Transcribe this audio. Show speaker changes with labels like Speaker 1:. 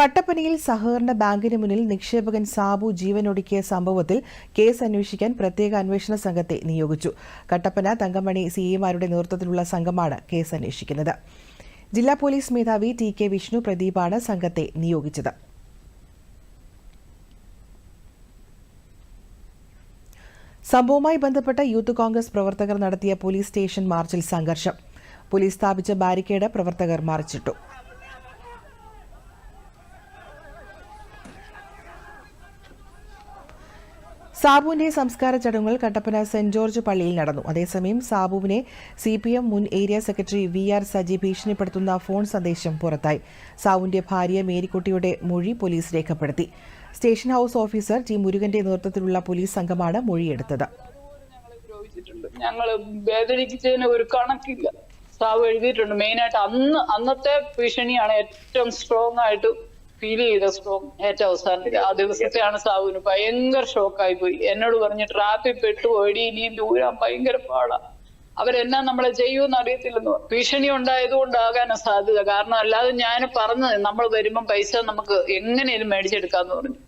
Speaker 1: കട്ടപ്പനയിൽ സഹകരണ ബാങ്കിന് മുന്നിൽ നിക്ഷേപകൻ സാബു ജീവനൊടുക്കിയ സംഭവത്തിൽ കേസ് അന്വേഷിക്കാൻ പ്രത്യേക അന്വേഷണ സംഘത്തെ നിയോഗിച്ചു. കട്ടപ്പന തങ്കമണി സിഇമാരുടെ നേതൃത്വത്തിലുള്ള സംഘമാണ് കേസ് അന്വേഷിക്കുന്നത്. ജില്ലാ പോലീസ് മേധാവി ടി കെ വിഷ്ണു പ്രദീപാണ് സംഘത്തെ നിയോഗിച്ചത്. സംഭവവുമായി ബന്ധപ്പെട്ട് യൂത്ത് കോൺഗ്രസ് പ്രവർത്തകർ നടത്തിയ പോലീസ് സ്റ്റേഷൻ മാർച്ചിൽ സംഘർഷം. പോലീസ് സ്ഥാപിച്ച ബാരിക്കേഡ് പ്രവർത്തകർ മറിച്ചിട്ടു. സാബുവിന്റെ സംസ്കാര ചടങ്ങുകൾ കട്ടപ്പന സെന്റ് ജോർജ് പള്ളിയിൽ നടന്നു. അതേസമയം സാബുവിനെ സി പി എം മുൻ area secretary V R Saji ഭീഷണിപ്പെടുത്തുന്ന phone സന്ദേശം പുറത്തായി. സാബുവിന്റെ ഭാര്യ മേരിക്കുട്ടിയുടെ മൊഴി പോലീസ് രേഖപ്പെടുത്തി. സ്റ്റേഷൻ ഹൌസ് ഓഫീസർ ടി മുരുകന്റെ നേതൃത്വത്തിലുള്ള പോലീസ് സംഘമാണ് മൊഴിയെടുത്തത്.
Speaker 2: സാവ് എഴുതിയിട്ടുണ്ട്. മെയിനായിട്ട് അന്ന് അന്നത്തെ ഭീഷണിയാണ് ഏറ്റവും സ്ട്രോങ് ആയിട്ട് ഫീൽ ചെയ്ത സ്ട്രോങ് ഏറ്റവും അവസാനം ആ ദിവസത്തെയാണ് സാവുവിന് ഭയങ്കര ഷോക്കായി പോയി. എന്നോട് പറഞ്ഞു ട്രാഫിക് പെട്ടുപോയി ഇനി ഇനിയും ദൂരം ഭയങ്കര പാടാ. അവരെന്നാ നമ്മളെ ചെയ്യുമെന്ന് അറിയത്തില്ലെന്ന് ഭീഷണി ഉണ്ടായത് കൊണ്ടാകാനാ സാധ്യത. കാരണം അല്ലാതെ ഞാൻ പറഞ്ഞത് നമ്മൾ വരുമ്പം പൈസ നമുക്ക് എങ്ങനെയും മേടിച്ചെടുക്കാന്ന് പറഞ്ഞു.